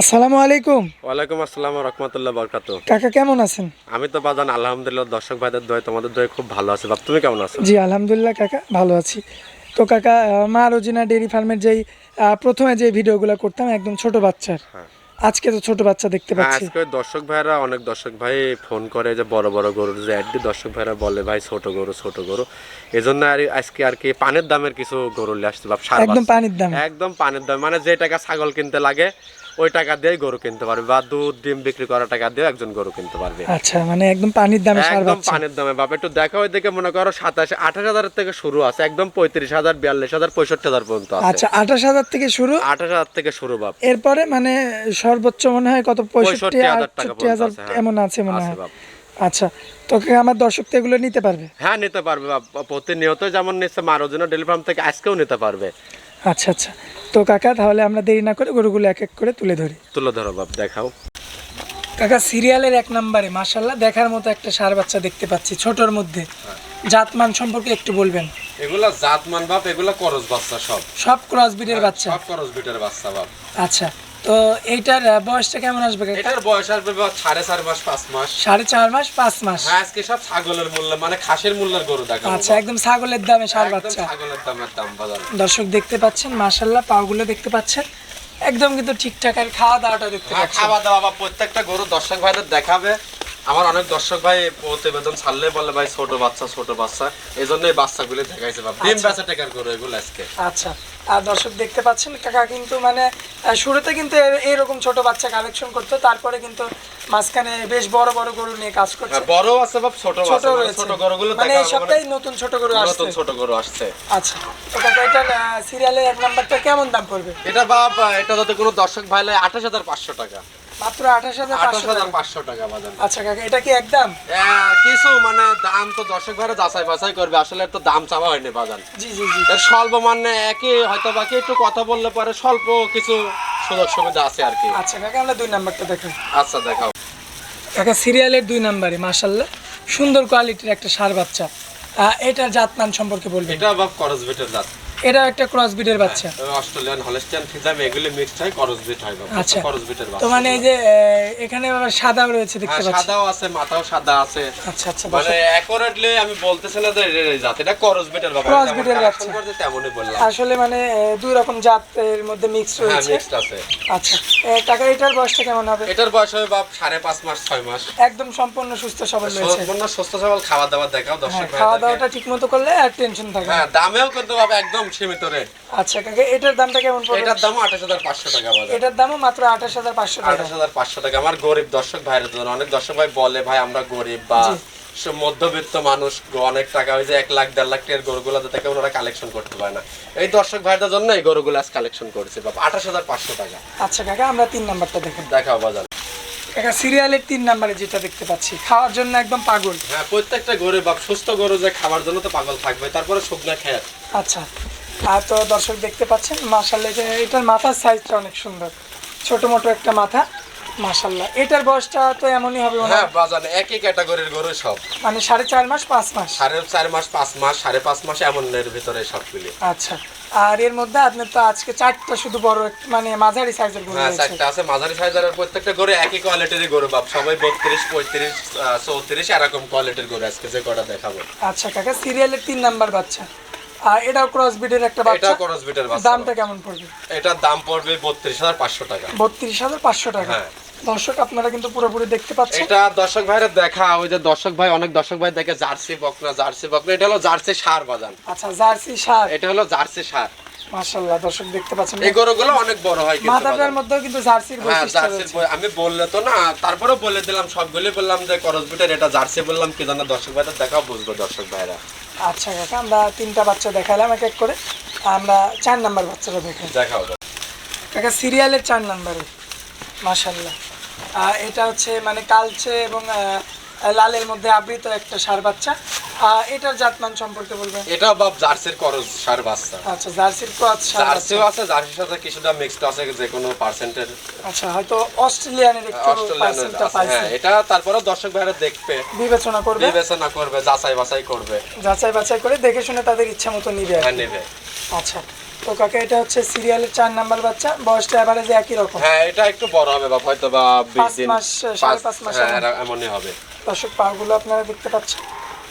আসসালামু আলাইকুম। ওয়ালাইকুম আসসালাম রহমতুল্লাহ বরকাত কাকা কেমন আছেন? আমি তো বাজান আলহামদুলিল্লাহ দর্শক ভাইদের দয় তোমাদের দয় খুব ভালো আছে। বাপ তুমি কেমন আছো? জি আলহামদুলিল্লাহ কাকা ভালো আছি। তো কাকা মা রোজিনা ফার্মের যেই প্রথমে যে ভিডিওগুলো করতাম একদম ছোট বাচ্চার। হ্যাঁ। আজকে তো ছোট বাচ্চা দেখতে হ্যাঁ, পাচ্ছি। আজকে দর্শক ভাইরা অনেক দর্শক ভাই ফোন করে যে বড় বড় গরুর যে অ্যাড দর্শক ভাইরা বলে ভাই ছোট গরু ছোট গরু। এজন্য আর আজকে আর কি পানের দামের কিছু গরু নিয়ে আসছে। বাপ একদম পানির দাম। একদম পানির দাম। মানে যে টাকা ছাগল কিনতে লাগে ওই টাকা দিয়েই গরু কিনতে পারবে বা দুধ ডিম বিক্রি করা টাকা দিয়ে একজন গরু কিনতে পারবে। আচ্ছা মানে একদম পানির দামে একদম পানির দামে বাপ একটু দেখো ওই দিকে মনে করো সাতাশ আঠাশ হাজারের থেকে শুরু আছে একদম পঁয়ত্রিশ হাজার বিয়াল্লিশ হাজার পঁয়ষট্টি হাজার পর্যন্ত আচ্ছা আঠাশ হাজার থেকে শুরু? আঠাশ হাজার থেকে শুরু বাপ। এরপরে মানে সর্বোচ্চ মনে হয় কত পঁয়ষট্টি 65,000 আটষট্টি হাজার। এমন আছে মনে হয়। আচ্ছা তো কাকা, আমার দর্শক এগুলো নিতে পারবে? হ্যাঁ নিতে পারবে বাপ প্রতিনিয়ত যেমন নিচ্ছে মারোজিনো ডেলি ফার্ম থেকে আজকেও নিতে পারবে। আচ্ছা আচ্ছা। তো কাকা তাহলে আমরা দেরি না করে গরুগুলো এক এক করে তুলে ধরি। তুলে ধরো বাপ দেখাও। কাকা সিরিয়ালের এক নম্বরে মাশাল্লাহ দেখার মতো একটা সার বাচ্চা দেখতে পাচ্ছি ছোটর মধ্যে। জাতমান সম্পর্কে একটু বলবেন। এগুলা জাতমান বাপ এগুলা করজ বাচ্চা সব। সব ক্রস ব্রিডের বাচ্চা? সব ক্রস ব্রিডের বাচ্চা বাপ। আচ্ছা। তো এইটার বয়সটা কেমন আসবে এটার বয়স আসবে সাড়ে চার মাস পাঁচ মাস। সাড়ে চার মাস পাঁচ মাস? হ্যাঁ আজকে সব ছাগলের মূল্য মানে খাসের মূল্যের গরু দেখা আচ্ছা একদম ছাগলের দামে সার বাচ্চা। ছাগলের দামের দাম বাজার। দর্শক দেখতে পাচ্ছেন মাশাল্লাহ পাগুলো দেখতে পাচ্ছেন। একদম কিন্তু ঠিকঠাক আর খাওয়া দাওয়াটা দেখতে হ্যাঁ খাওয়া দাওয়া বা প্রত্যেকটা গরু দর্শক ভাইদের দেখাবে। আমার অনেক দর্শক ভাই প্রতিবেদন ছাড়লে বলে ভাই ছোট বাচ্চা ছোট বাচ্চা। এই জন্য এই বাচ্চাগুলি দেখাইছে বা ডিম আচ্ছা। বেচা টেকার গরু এগুলো আজকে? আচ্ছা। আর দর্শক দেখতে পাচ্ছেন কাকা কিন্তু মানে শুরুতে কিন্তু এইরকম ছোট বাচ্চা কালেকশন করতো তারপরে কিন্তু মাঝখানে বেশ বড় বড় গরু নিয়ে কাজ করছে। হ্যাঁ, বড় আছে বাপ ছোট ছোট ছোট গরুগুলো মানে এই সপ্তাহে নতুন ছোট গরু আসছে। নতুন ছোট গরু আসছে। আচ্ছা। তো কাকা এটার সিরিয়ালের এক নাম্বারটা কেমন দাম পড়বে? এটা বাপ এটা যদি কোনো দর্শক ভাই লাই আঠাশ হাজার পাঁচশো টাকা। মাত্র আঠাশ হাজার আঠাশ হাজার টাকা। পাঁচশো টাকা বাজার। আচ্ছা কাকা এটা কি একদম কিছু মানে দাম তো দর্শক ভাইরা যাচাই বাছাই করবে আসলে তো দাম চাওয়া হয়নি বাজার। জি জি জি। স্বল্প মানে একই হয়তো বাকি একটু কথা বললে পরে স্বল্প কিছু সুযোগ সুবিধা আছে আর কি। আচ্ছা কাকা আমরা দুই নাম্বারটা দেখাই। আচ্ছা দেখাও। কাকা সিরিয়ালের দুই নাম্বারে মাশাল্লাহ সুন্দর কোয়ালিটির একটা সার বাচ্চা। এটার জাতমান সম্পর্কে বলবেন। এটা বাপ করস বিটের জাত। এটা একটা ক্রস বিডের বাচ্চা। অস্ট্রেলিয়ান হলস্টিয়ান ফিজাম এগুলি মিক্সড হয় করস বিট হয় বাপ আচ্ছা। করস বিটের তো মানে এই যে এখানে আবার সাদাও রয়েছে দেখতে হ্যাঁ, পাচ্ছি। সাদাও আছে মাথাও সাদা আছে। আচ্ছা আচ্ছা মানে অ্যাকুরেটলি আমি বলতেছি না যে জাত এটা করস যেমন breed এর correction বাচ্চা। করতে তেমনই বললাম। আসলে মানে দুই রকম জাতের মধ্যে মিক্স হ্যাঁ রয়েছে। মিক্সড আছে। আচ্ছা কাকা এটার বয়সটা কেমন হবে? এটার বয়স হবে বাপ সাড়ে পাঁচ মাস ছয় মাস। একদম সম্পূর্ণ সুস্থ সবল রয়েছে। সম্পূর্ণ সুস্থ সবল খাওয়া দাওয়া দেখাও হ্যাঁ দর্শক খাওয়া। দাওয়াটা ঠিক মতো করলে আর টেনশন থাকে না। হ্যাঁ দামেও কিন্তু বাবা একদম সীমিত রেট আচ্ছা কাকা এটার দামটা কেমন পড়বে? এটার হাজার পাঁচশো টাকা বাজার। এটার মাত্র আঠাশ হাজার পাঁচশো টাকা। আঠাশ হাজার পাঁচশো টাকা। আমার গরিব দর্শক জন্য অনেক দর্শক ভাই বলে ভাই আমরা গরিব বা মধ্যবিত্ত মানুষ অনেক টাকা যে এক লাখ দেড় লাখ টাকার গরুগুলো থেকে কালেকশন করতে পারে না। এই দর্শক ভাইদের জন্য এই গরুগুলো আজ কালেকশন করেছে বাবা আঠাশ হাজার পাঁচশো টাকা। আচ্ছা কাকা আমরা তিন নাম্বারটা দেখুন। দেখাও বাজার। কাকা সিরিয়ালের তিন নাম্বারে যেটা দেখতে পাচ্ছি খাওয়ার জন্য একদম পাগল। হ্যাঁ প্রত্যেকটা গরু বাপ সুস্থ গরু যে খাবার জন্য তো পাগল থাকবে তারপরে শুকনা খেয়ে। আচ্ছা আর তো দর্শক দেখতে পাচ্ছেন মাশাল্লাহ এটা- এটার মাথার সাইজটা অনেক সুন্দর। ছোট মোটো একটা মাথা মাশাল্লাহ এটার বয়সটা তো এমনই হবে হয়। বাজারে একই ক্যাটাগরির গরু সব। মানে সাড়ে চার মাস পাঁচ মাস। সাড়ে চার মাস পাঁচ মাস সাড়ে পাঁচ মাস এমন এর ভিতরে সব মিলিয়ে আচ্ছা। আর এর মধ্যে আপনার তো আজকে চারটা শুধু বড় মানে মাঝারি সাইজের গরু হ্যাঁ রয়েছে। চারটা আছে মাঝারি সাইজের প্রত্যেকটা গরু একই কোয়ালিটির গরু বাপ। সবাই বত্রিশ পঁয়ত্রিশ চৌত্রিশ এরকম কোয়ালিটির গরু আজকে যে কটা দেখাবো। আচ্ছা কাকা সিরিয়ালের তিন নাম্বার বাচ্চা। আর এটাও ক্রস বিডের একটা বাচ্চা? এটা করস বিটের বাচ্চা দামটা কেমন পড়বে? এটার দাম পড়বে বত্রিশ হাজার পাঁচশো টাকা। বত্রিশ হাজার পাঁচশো টাকা। হ্যাঁ। দর্শক আপনারা কিন্তু পুরোপুরি দেখতে পাচ্ছেন। এটা দর্শক ভাইরা দেখা ওই যে দর্শক ভাই অনেক দর্শক ভাই দেখে জার্সি বকনা জার্সি বকনা। এটা হলো জার্সি সার বাজান আচ্ছা জার্সি সার। এটা হলো জার্সি সার। মাশাল্লাহ দর্শক দেখতে পাচ্ছেন। এই গরুগুলো অনেক বড় হয় কিন্তু মাথাটার বাজান। মধ্যেও কিন্তু জার্সির হ্যাঁ বৈশিষ্ট্য বই- আমি বললে তো না তারপরে বলে দিলাম সবগুলি বললাম যে করস বিটের এটা জার্সি বললাম কি জানা দর্শক ভাইদের দেখাও বুঝব দর্শক ভাইরা। আচ্ছা কাকা আমরা তিনটা বাচ্চা দেখালাম এক এক করে। আমরা চার নাম্বার বাচ্চাটা দেখাই। দেখাও কাকা সিরিয়ালের চার নাম্বারে। মাশাল্লাহ আহ, এটা হচ্ছে মানে কালচে এবং লালের মধ্যে আবৃত একটা সার বাচ্চা। এটার জাতমান সম্পর্কে বলবেন? এটা বাপ জার্সির করস সার বাচ্চা। আচ্ছা জার্সির ক্রস সার জার্সিও আছে জার্সির সাথে কিছুটা মিক্সড আছে যে কোনো পার্সেন্টের আচ্ছা হয়তো অস্ট্রেলিয়ানের একটু পার্সেন্টটা আছে পাইছে। হ্যাঁ এটা তারপরে দর্শক ভাইরা দেখবে। বিবেচনা করবে? বিবেচনা করবে যাচাই বাছাই করবে। যাচাই বাছাই করে দেখে শুনে তাদের ইচ্ছা মতো নিবে হ্যাঁ নেবে। আচ্ছা। তো কাকা এটা হচ্ছে সিরিয়ালের চার নাম্বার বাচ্চা বয়সটা এভারেজে একই রকম। হ্যাঁ এটা একটু বড় হবে বাপ হয়তো বা বিশ পাঁচ দিন মাস, সাড়ে পাঁচ মাস হ্যাঁ, এমনই হবে। দর্শক পাগুলো আপনারা দেখতে পাচ্ছেন।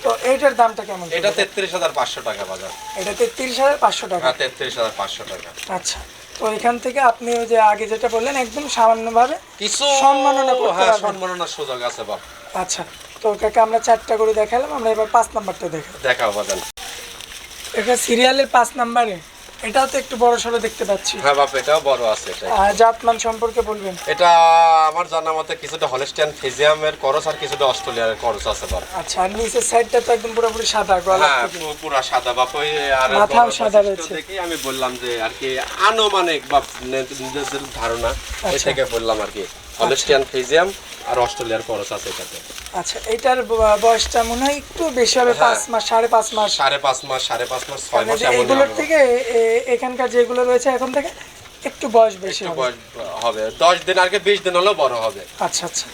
তো এইটার দামটা কেমন? এটা তেত্রিশ হাজার পাঁচশো টাকা বাজার। এটা তেত্রিশ হাজার পাঁচশো টাকা। হ্যাঁ তেত্রিশ হাজার পাঁচশো টাকা। আচ্ছা তো এখান থেকে আপনি ওই যে আগে যেটা বললেন একদম সামান্যভাবে কিছু সম্মাননা করতে হ্যাঁ সম্মাননার সুযোগ আছে বাপ। আচ্ছা তো কাকা আমরা চারটা করে দেখালাম আমরা এবার পাঁচ নাম্বারটা দেখাই দেখাও বাজান। এটা সিরিয়ালের পাঁচ নাম্বারে এটাও তো একটু বড় সড়ো দেখতে পাচ্ছি হ্যাঁ বাপ এটাও বড় আছে এটা আর জাতমান সম্পর্কে বলবেন এটা আমার জানা মতে কিছুটা হলস্টিয়ান ফিজিয়ামের করস আর কিছুটা অস্ট্রেলিয়ার করস আছে বাপ আচ্ছা আর নিচের সাইডটা তো একদম পুরোপুরি সাদা গলা হ্যাঁ থেকে। পু- সাদা বাপ ওই আর মাথাও সাদা রয়েছে। দেখেই আমি বললাম যে আর কি আনুমানিক বা নে- নিজেদের ধারণা ওই আচ্ছা। থেকে বললাম আর কি হলস্টিয়ান ফ্রিজিয়াম আর অস্ট্রেলিয়ার করস আছে এটাতে। আচ্ছা এটার বয়সটা মনে হয় একটু বেশি হবে হ্যাঁ। পাঁচ মাস সাড়ে পাঁচ মাস। সাড়ে পাঁচ মাস সাড়ে পাঁচ মাস ছয় মানে মাস এগুলোর থেকে এখানকার যেগুলো রয়েছে এখন থেকে একটু বয়স বেশি হবে। বয়স হবে। দশ দিন আগে বিশ দিন হলেও বড় হবে। আচ্ছা আচ্ছা।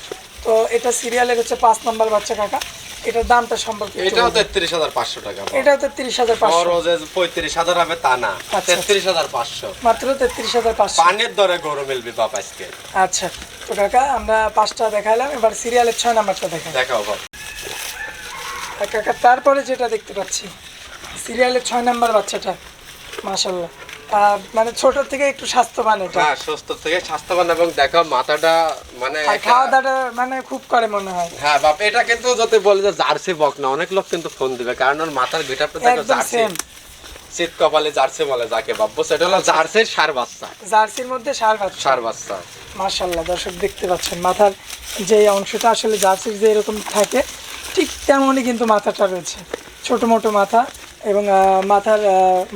তো এটা সিরিয়ালের হচ্ছে পাঁচ নম্বর বাচ্চা কাকা। এটার দামটা সম্পর্কে এটাও বলবেন। তেত্রিশ হাজার পাঁচশো টাকা এটাও তো তিরিশ হাজার পাঁচশো। পঁয়ত্রিশ হাজার হবে তা না আচ্ছা। তেত্রিশ হাজার পাঁচশো। মাত্র তেত্রিশ হাজার পাঁচশো। পানের দরে গরু মিলবে বাপ আজকে। আচ্ছা তো কাকা আমরা পাঁচটা দেখালাম এবার সিরিয়ালের ছয় নাম্বারটা দেখাই। দেখাও বাপ কাকা তারপরে যেটা দেখতে পাচ্ছি সিরিয়ালের ছয় নাম্বার বাচ্চাটা মাশাল্লাহ আহ, মানে ছোট থেকে একটু স্বাস্থ্যবান এটা। হ্যাঁ সুস্থ থেকে স্বাস্থ্যবান এবং দেখো মাথাটা মানে খাওয়া দাওয়াটা মানে খুব করে মনে হয়। হ্যাঁ বাপ এটা কিন্তু যদি বলে যে জার্সি বক না অনেক লোক কিন্তু ফোন দিবে কারণ ওর মাথার গেটারটা দেখো জার্সি। শীত কপালে জার্সি বলে যাকে বাপ বুঝছ? এটা হলো জার্সির সার বাচ্চা। জার্সির মধ্যে সার বাচ্চা। সার বাচ্চা। মাশাল্লাহ দর্শক দেখতে পাচ্ছেন মাথার যে অংশটা আসলে জার্সির যে এরকম থাকে ঠিক তেমনই কিন্তু মাথাটা রয়েছে। ছোট মোটো মাথা এবং মাথার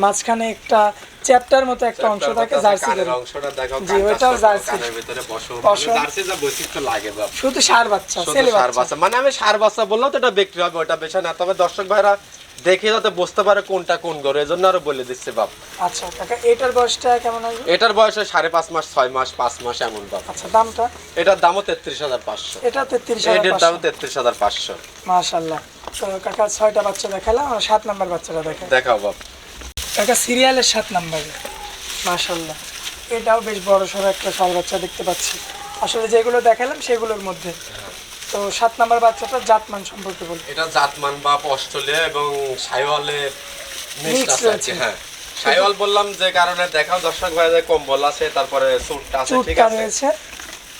মাঝখানে একটা চ্যাপ্টার মতো একটা অংশ থাকে জার্সি কানের অংশটা দেখো জি, ওইটাও জার্সি। ভিতরে পশম। মানে জার্সি যা বৈশিষ্ট্য লাগে শুধু সার বাচ্চা ছেলে সার বাচ্চা। মানে আমি সার বাচ্চা বললেও তো এটা বিক্রি হবে ওটা বেশি না। তবে দর্শক ভাইরা দেখে যাতে বুঝতে পারে কোনটা কোন গরু এজন্য আরও বলে দিচ্ছে বাপ। আচ্ছা কাকা এটার বয়সটা কেমন আসবে? এটার বয়স সাড়ে পাঁচ মাস ছয় মাস পাঁচ মাস এমন বাপ। আচ্ছা দামটা? এটার দামও তেত্রিশ হাজার পাঁচশো। এটা তেত্রিশ এটার। দাম তেত্রিশ হাজার পাঁচশো। মাশাল্লাহ। তো কাকা ছয়টা বাচ্চা দেখালাম আর সাত নাম্বার বাচ্চাটা দেখা দেখাও বাপ। কাকা সিরিয়ালের সাত নাম্বারে। মাশাল্লাহ এটাও বেশ বড় সড়ো একটা সার বাচ্চা দেখতে পাচ্ছি। আসলে যেগুলো দেখালাম সেগুলোর মধ্যে। তো সাত নাম্বার বাচ্চাটার জাতমান সম্পর্কে বলি এটা জাতমান বাপ অস্ট্রেলিয়া এবং সাইওয়ালের মিক্স আছে হ্যাঁ। সাইওয়াল বললাম যে কারণে দেখাও দর্শক ভাইদের কম্বল আছে তারপরে স্যুটটা আছে ঠিক আছে।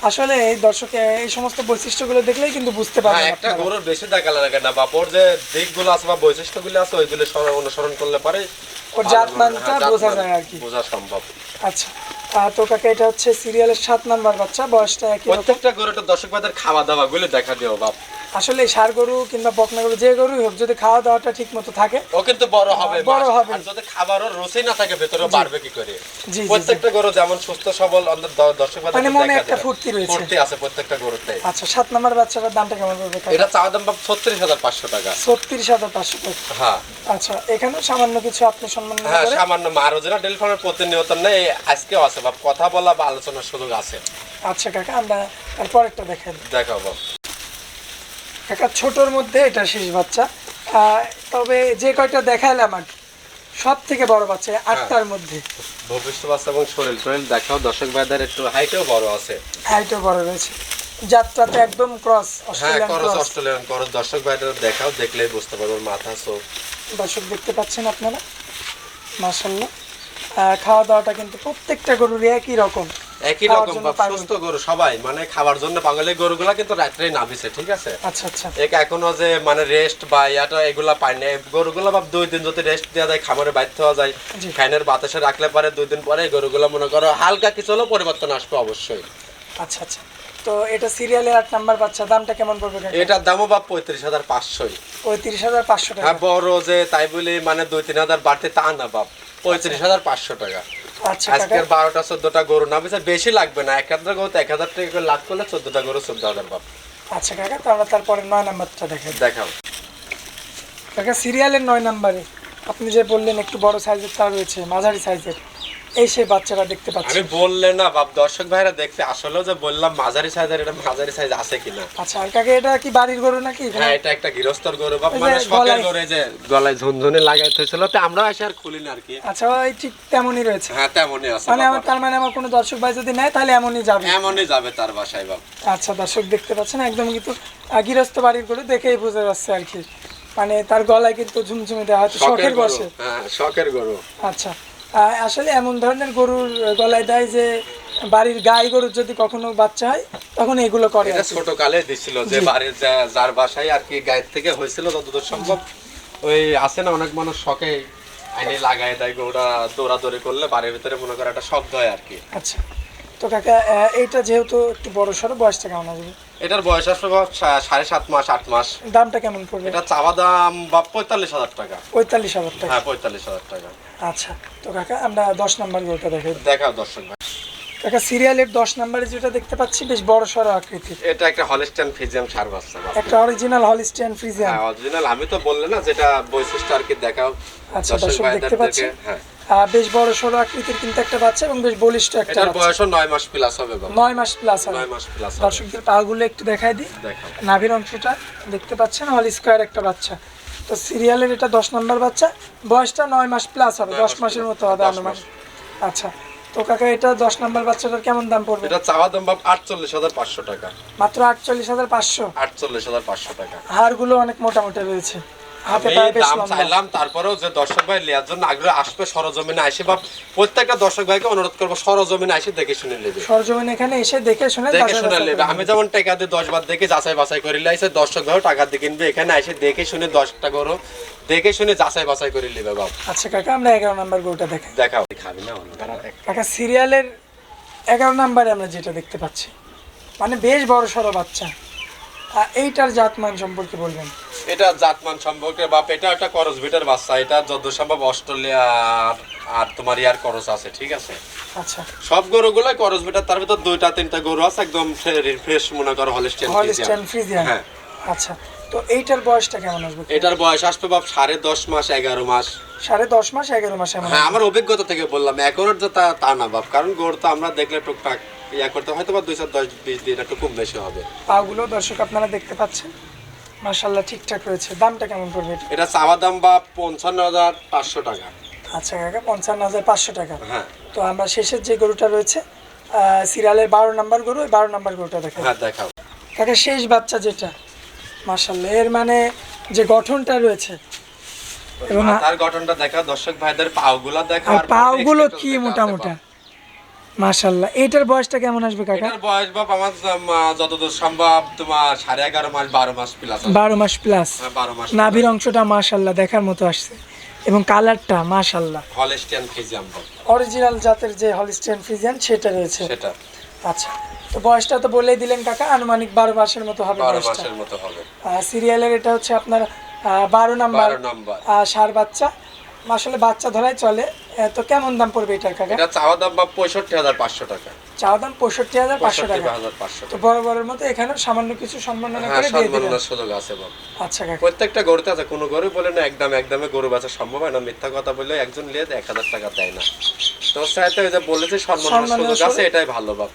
আসলে এই দর্শকে এই সমস্ত বৈশিষ্ট্যগুলো দেখলেই কিন্তু বুঝতে হ্যাঁ পারবেন একটা। গরুর বেশি দেখা লাগে না। ওর যে দিকগুলো আছে বা বৈশিষ্ট্যগুলো আছে ওইগুলো অনুসরণ করলে পারে ওর ভালো জাতমানটা হ্যাঁ, বোঝা জাতমান যায় আর কি। বোঝা সম্ভব আচ্ছা আহ, তো কাকা এটা হচ্ছে সিরিয়ালের সাত নাম্বার বাচ্চা বয়সটা একই প্রত্যেকটা গরুটা দর্শক ভাইদের খাওয়া দাওয়া গুলো দেখা দিও বাপ। আসলে ষাড় গরু কিংবা বকনা গরু যে গরুই হোক যদি খাওয়া দাওয়াটা ঠিক মতো থাকে ও কিন্তু বড় হবে বড় হবে। আর যদি খাবারও রুচি না থাকে ভেতরে বাড়বে কি করে? জি, জি, প্রত্যেকটা গরু যেমন সুস্থ সবল অন্তত দর্শক ভাইদের মানে মনে একটা ফুর্তি রয়েছে। ফুর্তি আছে প্রত্যেকটা গরুতে। আচ্ছা সাত নাম্বার বাচ্চাটার দামটা কেমন পড়বে এটা চাওয়া দাম বাপ ছত্রিশ হাজার পাঁচশো টাকা। হ্যাঁ। আচ্ছা এখানেও সামান্য কিছু আপনি সম্মান হ্যাঁ প্রতিনিয়ত নেই আজকেও আছে বাপ কথা বলা বা আলোচনার সুযোগ আছে। আচ্ছা কাকা আমরা তারপরেরটা দেখেন। দেখাও বাপ কাকা ছোটর মধ্যে এটা শেষ বাচ্চা। তবে যে কয়টা দেখাইলাম আর সব থেকে বড় বাচ্চা আটটার মধ্যে। ভবিষ্যৎ বাচ্চা এবং শরীর টরীর দেখাও। দর্শক ভাইদের একটু হাইটেও বড় আছে। হাইটও বড় রয়েছে। যাত্রাতে একদম ক্রস হ্যাঁ অস্ট্রেলিয়ান করস অস্ট্রেলিয়ান করস। দর্শক ভাইদের দেখাও দেখলেই বুঝতে পারব মাথা চোখ। দর্শক দেখতে পাচ্ছেন আপনারা? মার্শাল্লাহ খাওয়া দাওয়াটা কিন্তু প্রত্যেকটা গরুর একই রকম। একই রকম সুস্থ গরু সবাই মানে খাবার জন্য বাঙালি গরুগুলা কিন্তু রাত্রে নামিছে ঠিক আছে? আচ্ছা আচ্ছা। এক এখনও যে মানে রেস্ট বা ইয়াটা এগুলা পায় না। গরুগুলা বাপ দুই দিন যদি রেস্ট দেওয়া যায় খামারে বাইতে হওয়া যায়। ফ্যানের বাতাসে রাখলে পারে দুই দিন পরে গরুগুলা মনে করো হালকা কিছু হলেও পরিবর্তন আসবে অবশ্যই। আচ্ছা আচ্ছা। তো এটা সিরিয়ালের আট নাম্বার বাচ্চা দামটা কেমন পড়বে? এটার দামও বাপ পঁয়ত্রিশ হাজার পাঁচশোই। পঁয়ত্রিশ হাজার পাঁচশো টাকা। হ্যাঁ বড় যে তাই বলে মানে দুই তিন হাজার বাড়তে তা না বাপ পঁয়ত্রিশ হাজার পাঁচশো টাকা। আজকের বারোটা চোদ্দটা গরু না বেশি বেশি লাগবে না এক হাজার গরু এক হাজার টাকা করে লাভ করলে চোদ্দটা গরু চোদ্দ হাজার পাবো। আচ্ছা কাকা তো আমরা তারপরে নয় নাম্বারটা দেখে দেখাও। কাকা সিরিয়ালের নয় নাম্বারে। আপনি যে বললেন একটু বড় সাইজের তা রয়েছে মাঝারি সাইজের এই বাচ্চারা দেখতে পাচ্ছি। আমি বললে না বাপ দর্শক ভাইরা দেখতে আসলেও যে বললাম মাঝারি সাইজের এটা মাঝারি সাইজ আছে কিনা। আচ্ছা আর কাকে এটা কি বাড়ির গরু নাকি হ্যাঁ এটা একটা গৃহস্থর গরু বাপ মানে শখের গলায়- গরু যে গলায় ঝুনঝুনি লাগাই তো আমরা এসে আর খুলি না আর কি। আচ্ছা ওই ঠিক তেমনই রয়েছে। হ্যাঁ তেমনই আছে মানে আমার তার মানে আমার কোনো দর্শক ভাই যদি নেয় তাহলে এমনই যাবে। এমনই যাবে তার বাসায় বাপ। আচ্ছা দর্শক দেখতে পাচ্ছেন একদম কিন্তু গৃহস্থ বাড়ির গরু দেখেই বোঝা যাচ্ছে আর কি। মানে তার গলায় কিন্তু ঝুমঝুমে দেওয়া হয়তো শখের বসে। হ্যাঁ শখের গরু। আচ্ছা আসলে এমন ধরনের গরুর গলায় দেয় যে বাড়ির গাই গরুর যদি কখনো বাচ্চা হয় তখন এগুলো করে এটা ছোট কালে দিছিল যে বাড়ির যার বাসায় আর কি গায়ের থেকে হয়েছিল যতদূর সম্ভব ওই আছে না অনেক মানুষ শখে আইনে লাগাই দেয় গরুটা দৌড়াদৌড়ি করলে বাড়ির ভিতরে মনে করে একটা শব্দ হয় আর কি। আচ্ছা। তো কাকা এইটা যেহেতু একটু বড় সড়ো বয়সটা কেমন আসবে? এটার বয়স আসবে সাড়ে সাত মাস আট মাস। দামটা কেমন পড়বে? এটা চাওয়া দাম বা পঁয়তাল্লিশ হাজার টাকা। পঁয়তাল্লিশ হাজার টাকা। হ্যাঁ পঁয়তাল্লিশ হাজার টাকা। আচ্ছা তো কাকা আমরা দশ নম্বর গরুটা দেখাই দেখাও দর্শক ভাই। কাকা সিরিয়ালের দশ নম্বরে যেটা দেখতে পাচ্ছি বেশ বড় সড়ো আকৃতির এটা একটা হলস্টাইন ফিজিয়াম সার বাচ্চা একটা অরিজিনাল হলিস্টিয়ান ফ্রিজিয়ান। হ্যাঁ অরিজিনাল আমি তো বললে না যেটা বৈশিষ্ট্য আর কি দেখাও। আচ্ছা, দর্শক দেখতে পাচ্ছি হ্যাঁ। বেশ বড় সড়ো আকৃতির কিন্তু একটা বাচ্চা এবং বেশ বলিষ্ঠ একটা এটার বয়সও নয় মাস প্লাস হবে বাবা। নয় মাস প্লাস হবে। নয় মাস প্লাস হবে। দর্শকদের পাগুলো একটু দেখাই দিই। দেখাও। নাভির অংশটা দেখতে পাচ্ছেন হল স্কোয়ার একটা বাচ্চা। তো সিরিয়ালের এটা দশ নম্বর বাচ্চা। বয়সটা নয় মাস প্লাস হবে নয় দশ মাস মাসের মতো হবে মাস। আচ্ছা তো কাকা এটা দশ নম্বর বাচ্চাটার কেমন দাম পড়বে? এটা চাওয়া দাম বাপ আটচল্লিশ হাজার পাঁচশো টাকা। মাত্র আটচল্লিশ হাজার পাঁচশো। আটচল্লিশ হাজার পাঁচশো টাকা। হাড়গুলো অনেক রয়েছে। আমি পায়ে বেশ দাম চাইলাম তারপরেও যে দর্শক ভাই নেওয়ার জন্য আগ্রহ আসবে সরজমিনে আসে বা প্রত্যেকটা দর্শক ভাইকে অনুরোধ করব সরজমিনে দেখে শুনে নেবে। সরজমিন এখানে এসে দেখে শুনে দেখে শুনে নেবে। আমি যেমন টাকা দিয়ে দশ বার দেখে যাচাই বাছাই করে লাইছে দর্শক ভাইও টাকা দিয়ে কিনবে। এখানে এসে দেখে শুনে দশটা দেখে শুনে যাচাই বাছাই করে নেবে বাপ আচ্ছা কাকা আমরা এগারো নম্বর গরুটা দেখাই। দেখাও। খাবি না অন্য তারা দেখ। কাকা সিরিয়ালের এগারো নম্বরে আমরা যেটা দেখতে পাচ্ছি। মানে বেশ বড় সড়ো বাচ্চা। এইটার জাতমান সম্পর্কে বলবেন। এটা জাতমান সম্পর্কে বাপ এটা একটা করস বিটের বাচ্চা। এটা যত সম্ভব অস্ট্রেলিয়া আর- তোমার ইয়ার করস আছে ঠিক আছে? আচ্ছা। সব গরুগুলো করস বিটার তার ভিতর দুইটা তিনটা গরু আছে একদম ফ্রেশ মনে করো হলিস্টেন হলিস্টান ফ্রিজিয়ান হ্যাঁ। আচ্ছা। তো এইটার বয়সটা কেমন আসবে? এটার বয়স আসবে বাপ সাড়ে দশ মাস এগারো মাস। সাড়ে দশ মাস এগারো মাস হ্যাঁ আমার অভিজ্ঞতা থেকে বললাম যে তা তা না বাপ। কারণ গরু তো আমরা দেখলে টুকটাক ইয়া করতে হয়তো বা দুইশো দশ বিশ দিন একটু কম বেশি হবে। পাগুলো দর্শক আপনারা দেখতে পাচ্ছেন। মার্শাল্লাহ ঠিকঠাক রয়েছে। দামটা কেমন পড়বে এটা? চাওয়া দাম বা পঞ্চান্ন হাজার পাঁচশো টাকা। আচ্ছা কাকা পঞ্চান্ন হাজার পাঁচশো টাকা। হ্যাঁ। তো আমরা শেষের যে গরুটা রয়েছে সিরিয়ালের বারো নাম্বার গরু ওই বারো নাম্বার গরুটা দেখেন হ্যাঁ দেখাও। কাকা শেষ বাচ্চা যেটা মার্শাল্লাহ এর মানে যে গঠনটা রয়েছে এবং তার গঠনটা দেখা দর্শক ভাইদের পাওগুলা দেখা আর পাগুলো কি মোটা মোটা মার্শাল্লাহ এটার বয়সটা কেমন আসবে কাকা? এটার বয়স বাপ আমার যতদূর সম্ভব তোমার সাড়ে এগারো মাস বারো মাস প্লাস বারো মাস প্লাস বারো মাস নাভির অংশটা মাশাল্লাহ দেখার মতো আসছে। এবং কালারটা মাশাল্লাহ হলেস্টিয়ান ফিজিয়াম অরিজিনাল জাতের যে হলিস্টিয়ান ফ্রিজিয়ান সেটা রয়েছে। সেটা। আচ্ছা তো বয়সটা তো বলেই দিলেন কাকা আনুমানিক বারো মাসের মতো হবে বারো মাসের মতো হবে। সিরিয়ালের এটা হচ্ছে আপনার বারো নাম্বার সার বাচ্চা। আসলে বাচ্চা ধরাই চলে। তো কেমন দাম পড়বে এটার কাকা? এটা চাওয়া দাম বা পঁয়ষট্টি হাজার পাঁচশো টাকা। চাওয়া দাম পঁয়ষট্টি হাজার পাঁচশো টাকা। তো বড় বড়ের মতো এখানেও সামান্য কিছু সম্মাননা হ্যাঁ করে দিয়ে দিলেন। সুযোগ আছে বাপ আচ্ছা কাকা। প্রত্যেকটা গরুতে আছে কোনো গরু বলে না একদম একদমে গরু বেচা সম্ভব হয় না মিথ্যা কথা বললে একজন লিয়ে এক হাজার টাকা দেয় না। তো সাথে ওই যে বলেছে সম্মাননার সুযোগ আছে এটাই ভালো বাপ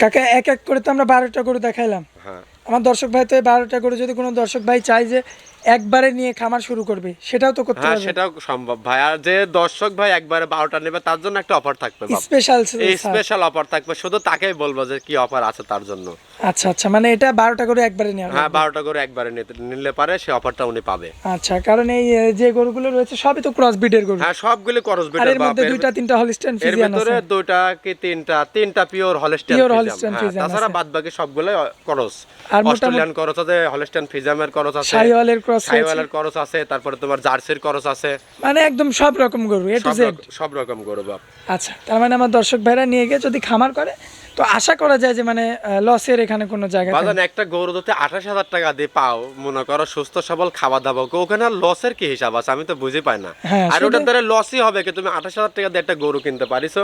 কাকা এক এক করে তো আমরা বারোটা গরু দেখাইলাম। হ্যাঁ। আমার দর্শক ভাই তো এই বারোটা গরু যদি কোনো দর্শক ভাই চাই যে একবারে নিয়ে খামার শুরু করবে সেটাও তো করতে হ্যাঁ সেটাও সম্ভব। ভাই আর যে দর্শক ভাই একবারে বারোটা নেবে তার জন্য একটা অফার থাকবে স্পেশাল স্পেশাল অফার থাকবে শুধু তাকেই বলব যে কি অফার আছে তার জন্য। আচ্ছা আচ্ছা মানে এটা বারোটা গরু একবারে নেওয়া হ্যাঁ বারোটা করে একবারে নিলে পারে সে অফারটা উনি পাবে। আচ্ছা কারণ এই যে গরুগুলো রয়েছে সবই তো ক্রস বিটের গরু। হ্যাঁ সবগুলি করস বিটার এর মধ্যে দুইটা তিনটা হলিস্টাইন এর ভিতরে দুইটা কি তিনটা? তিনটা পিওর Pure ফিজিয়াম Holstein হ্যাঁ তাছাড়া আছে। বাদ বাকি সবগুলো করস আর মোটামুটি- অস্ট্রেলিয়ান করস আছে হলস্টেন ফিজিয়ামের করস আছে। শাহিওয়ালের ক্রস সাইওয়ালের করস আছে তারপরে তোমার জার্সির করস আছে। মানে একদম সব রকম গরু এ টু জেড সব রকম গরু বাপ। আচ্ছা তার মানে আমার দর্শক ভাইরা নিয়ে গিয়ে যদি খামার করে তো আশা করা যায় যে মানে লসের এখানে কোনো জায়গা বাজান একটা গরু যদি আঠাশ হাজার টাকা দিয়ে পাও মনে করো সুস্থ সবল খাওয়া দাওয়া ওখানে লসের কি হিসাব আছে? আমি তো বুঝি পাই না। হ্যাঁ, আর ওটার দ্বারা লসই হবে কি? তুমি আঠাশ হাজার টাকা দিয়ে একটা গরু কিনতে পারিছো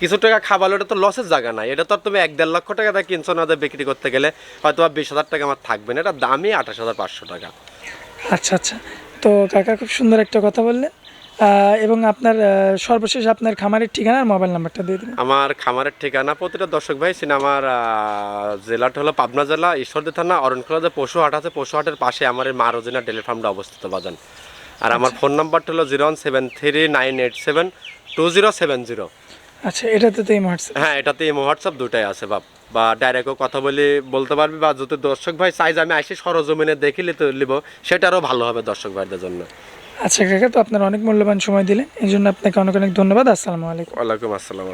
কিছু টাকা খাবার ওটা তো লসের জায়গা নাই। এটা তো তুমি এক দেড় লক্ষ টাকা দিয়ে কিনছো না বিক্রি করতে গেলে হয়তো বিশ হাজার টাকা আমার থাকবে না। এটা দামই আঠাশ হাজার পাঁচশো টাকা। আচ্ছা আচ্ছা। তো কাকা খুব সুন্দর একটা কথা বললেন। এবং আপনার সর্বশেষ আপনার খামারের ঠিকানা আর মোবাইল নাম্বারটা দিয়ে দিন আমার খামারের ঠিকানা প্রতিটা দর্শক ভাই সিনে আমার জেলাটা হলো পাবনা জেলা ঈশ্বরদী থানা অরণখোলা যে পশু হাট আছে। পশু হাটের পাশে আমার এই মারোজিনা ডেলি ফার্মটা অবস্থিত বাজান। আর আমার ফোন নাম্বারটা হলো zero one seven three nine eight seven two zero seven zero. আচ্ছা এটাতে তো এই হোয়াটসঅ্যাপ হ্যাঁ এটাতে ইমো হোয়াটসঅ্যাপ দুটাই আছে বাপ। বা ডাইরেক্টও কথা বলে বলতে পারবি বা যদি দর্শক ভাই চাই যে আমি আইসি সরজমিনে দেখিলে তো লিব সেটারও ভালো হবে দর্শক ভাইদের জন্য। আচ্ছা কাকা তো আপনার অনেক মূল্যবান সময় দিলেন এই জন্য আপনাকে অনেক অনেক ধন্যবাদ। আসসালামু আলাইকুম। ওয়ালাইকুম আসসালাম।